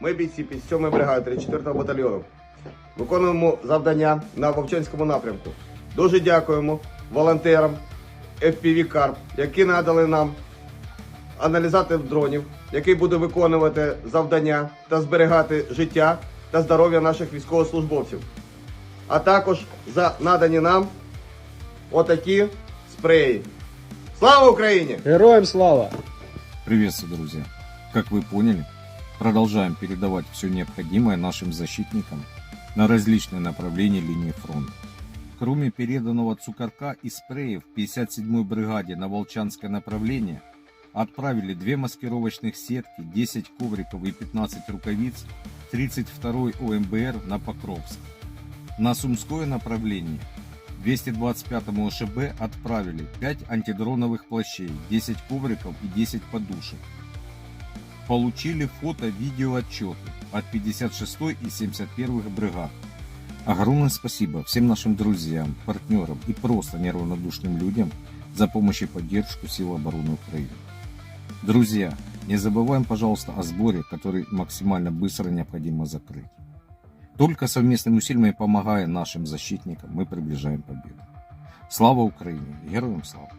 Ми бійці 57-ї бригади 34-го батальйону. Виконуємо завдання на Вовчанському напрямку. Дуже дякуємо волонтерам FPV Карп, які надали нам аналізатор дронів, який буде виконувати завдання та зберігати життя та здоров'я наших військовослужбовців. А також за надані нам отакі спреї. Слава Україні! Героям слава! Приветствую, друзья! Как вы поняли, продолжаем передавать все необходимое нашим защитникам на различные направления линии фронта. Кроме переданного цукорка и спреев 57-й бригаде на Волчанское направление, отправили две маскировочных сетки, 10 ковриков и 15 рукавиц 32-й ОМБР на Покровск. На Сумское направление 225-му ОШБ отправили 5 антидроновых плащей, 10 ковриков и 10 подушек Получили фото-видеоотчеты от 56-й и 71-х бригад. Огромное спасибо всем нашим друзьям, партнерам и просто неравнодушным людям за помощь и поддержку Сил обороны Украины. Друзья, не забываем, пожалуйста, о сборе, который максимально быстро необходимо закрыть. Только совместными усилиями помогая нашим защитникам, мы приближаем победу. Слава Украине! Героям слава!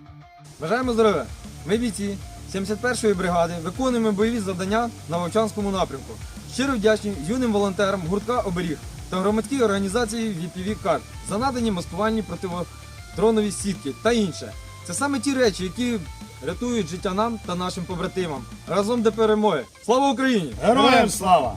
Бажаємо здоров'я! Ми бійці 71-ї бригади виконуємо бойові завдання на Вовчанському напрямку. Щиро вдячні юним волонтерам гуртка Оберіг та громадській організації VPV Карт за надані маскувальні противодронові сітки та інше. Це саме ті речі, які рятують життя нам та нашим побратимам. Разом до перемоги. Слава Україні! Героям слава!